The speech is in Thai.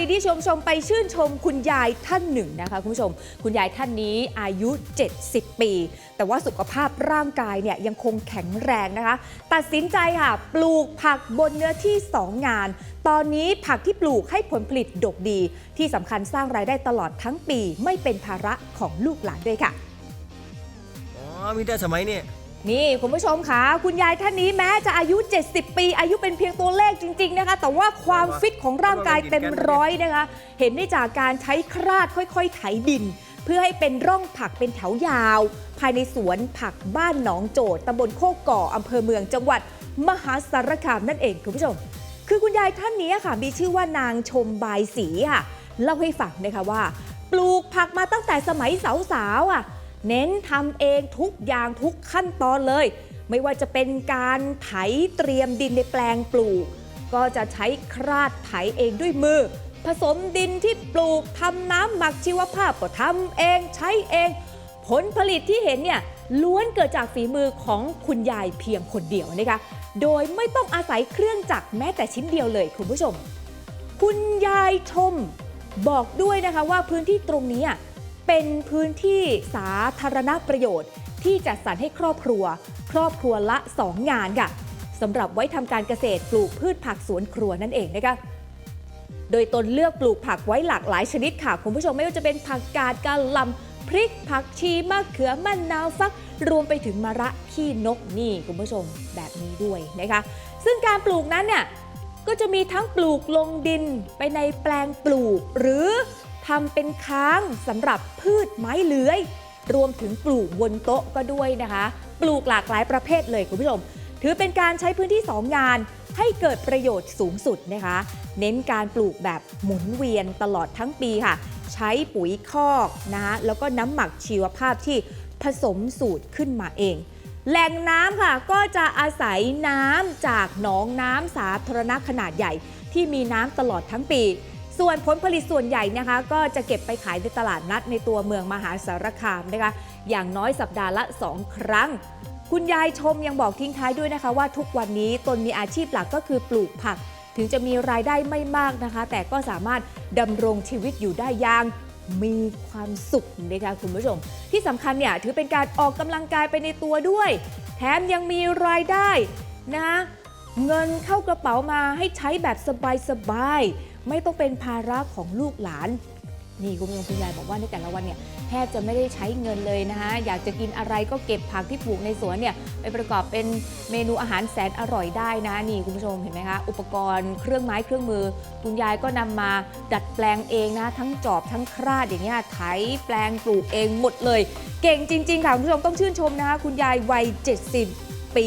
ดีๆชมชมไปชื่นชมคุณยายท่านหนึ่งนะคะคุณผู้ชม คุณยายท่านนี้อายุ 70 ปี แต่ว่าสุขภาพร่างกายเนี่ยยังคงแข็งแรงนะคะ ตัดสินใจค่ะปลูกผักบนเนื้อที่ 2 งาน ตอนนี้ผักที่ปลูกให้ผลผลิตดกดี ที่สำคัญสร้างรายได้ตลอดทั้งปี ไม่เป็นภาระของลูกหลานด้วยค่ะ อ๋อ มีแต่สมัยนี่ย นี่คุณผู้ชมคะคุณยายท่านนี้แม้จะอายุ 70 ปี อายุเป็นเพียงตัวเลขจริง ๆนะคะ แต่ว่าความฟิตของร่างกายเต็มร้อยนะคะ เห็นได้จากการใช้คราดค่อยๆ ไถดิน เพื่อให้เป็นร่องผักเป็นแถวยาว ภายในสวนผักบ้านหนองโจดตำบลโคกก่ออำเภอเมืองจังหวัด มหาสารคามนั่นเองคุณผู้ชม คือคุณยายท่านนี้ค่ะ มีชื่อว่านางชมบายศรีค่ะเล่าให้ฟังนะคะว่า ปลูกผักมาตั้งแต่สมัยสาวๆอะ เน้นทำเองทุกอย่างทุกขั้นตอนเลย ไม่ว่าจะเป็นการไถเตรียมดินในแปลงปลูก ก็จะใช้คราดไถเองด้วยมือ ผสมดินที่ปลูกทำน้ำหมักชีวภาพก็ทำเองใช้เอง ผลผลิตที่เห็นเนี่ยล้วนเกิดจากฝีมือของคุณยายเพียงคนเดียวนะคะ โดยไม่ต้องอาศัยเครื่องจักรแม้แต่ชิ้นเดียวเลยคุณผู้ชม คุณยายชม บอกด้วยนะคะว่าพื้นที่ตรงนี้อะ เป็นพื้นที่สาธารณประโยชน์ ที่จัดสรรให้ครอบครัว ครอบครัวละ 2 งานค่ะสำหรับไว้ทำการเกษตรปลูกพืชผักสวนครัวนั่นเองนะคะโดยตนเลือกปลูกผักไว้หลากหลายชนิดค่ะ คุณผู้ชมไม่ว่าจะเป็นผักกาดกะหล่ำพริกผักชีมะเขือมะนาวฟัก รวมไปถึงมะระขี้นกนี่คุณผู้ชมแบบนี้ด้วยนะคะ ซึ่งการปลูกนั้นเนี่ยก็จะมีทั้งปลูกลงดินไปในแปลงปลูกหรือ ทำเป็นค้างสำหรับพืชไม้เลื้อย รวมถึงปลูกบนโต๊ะก็ด้วยนะคะ ปลูกหลากหลายประเภทเลยคุณผู้ชม ถือเป็นการใช้พื้นที่ 2 งานให้เกิดประโยชน์สูงสุดนะคะ เน้นการปลูกแบบหมุนเวียนตลอดทั้งปีค่ะ ใช้ปุ๋ยคอกนะแล้วก็น้ำหมักชีวภาพที่ผสมสูตรขึ้นมาเอง แหล่งน้ำค่ะก็จะอาศัยน้ำจากหนองน้ำสาธารณะขนาดใหญ่ ที่มีน้ำตลอดทั้งปี ส่วนผลผลิตส่วนใหญ่นะคะ ก็จะเก็บไปขายในตลาดนัดในตัวเมืองมหาสารคามนะคะ อย่างน้อยสัปดาห์ละ 2 ครั้ง คุณยายชมยังบอกทิ้งท้ายด้วยนะคะว่าทุกวันนี้ตนมีอาชีพหลักก็คือปลูกผัก ถึงจะมีรายได้ไม่มากนะคะ แต่ก็สามารถดำรงชีวิตอยู่ได้อย่างมีความสุขนะคะคุณผู้ชม ที่สำคัญเนี่ยถือเป็นการออกกำลังกายไปในตัวด้วย แถมยังมีรายได้นะ เงินเข้ากระเป๋ามาให้ใช้แบบสบายๆ ไม่ต้องเป็นภาระของลูกหลาน นี่คุณผู้ชมคุณยายบอกว่าในแต่ละวันเนี่ยแทบจะไม่ได้ใช้เงินเลยนะคะอยากจะกินอะไรก็เก็บผักที่ปลูกในสวนเนี่ยไปประกอบเป็นเมนูอาหารแสนอร่อยได้นะนี่คุณผู้ชมเห็นไหมคะอุปกรณ์เครื่องไม้เครื่องมือ คุณยายก็นำมาดัดแปลงเองนะทั้งจอบทั้งคราดอย่างเงี้ยไถแปลงปลูกเองหมดเลย เก่งจริง ๆ ค่ะคุณผู้ชมต้องชื่นชมนะคะคุณยายวัย 70 ปี